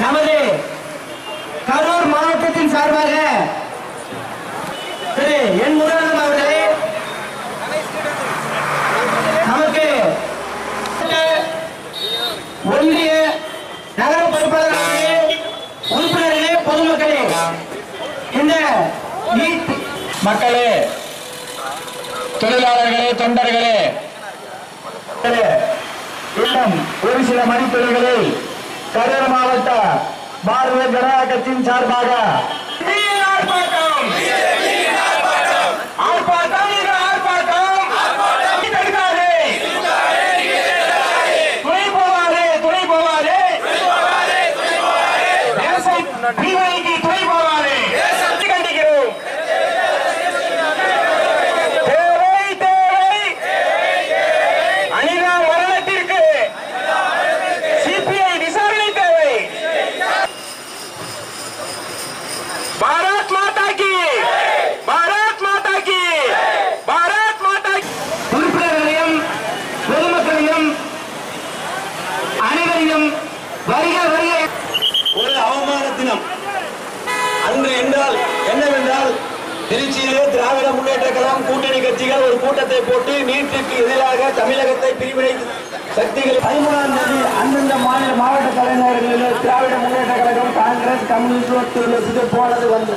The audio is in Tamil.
நமது கரூர் மாவட்டத்தின் சார்பாக திரு என் முருகன் அவர்களே நமக்கு ஒன்றிய நகர பொறுப்பாளர்களே உறுப்பினர்களே பொதுமக்களே இந்த மக்களே தொழிலாளர்களே தொண்டர்களே இன்னும் ஒரு சில மணித்துறைகளில் கரூர் மாவட்ட பாரதிய ஜனதா கட்சியின் சார்பாக ஆர்ப்பாட்டம். ஆர்ப்பாட்டம் திருச்சியிலே திராவிட முன்னேற்ற கழகம் கூட்டணி கட்சிகள் ஒரு கூட்டத்தை போட்டு நீட்டுக்கு எதிராக தமிழகத்தை பிரிவினை சக்திகள் பதிமூணாம் தேதி அந்தந்த மாநில மாவட்ட தலைநகரங்களில் திராவிட முன்னேற்ற கழகம் காங்கிரஸ் கம்யூனிஸ்ட் போனது வந்து.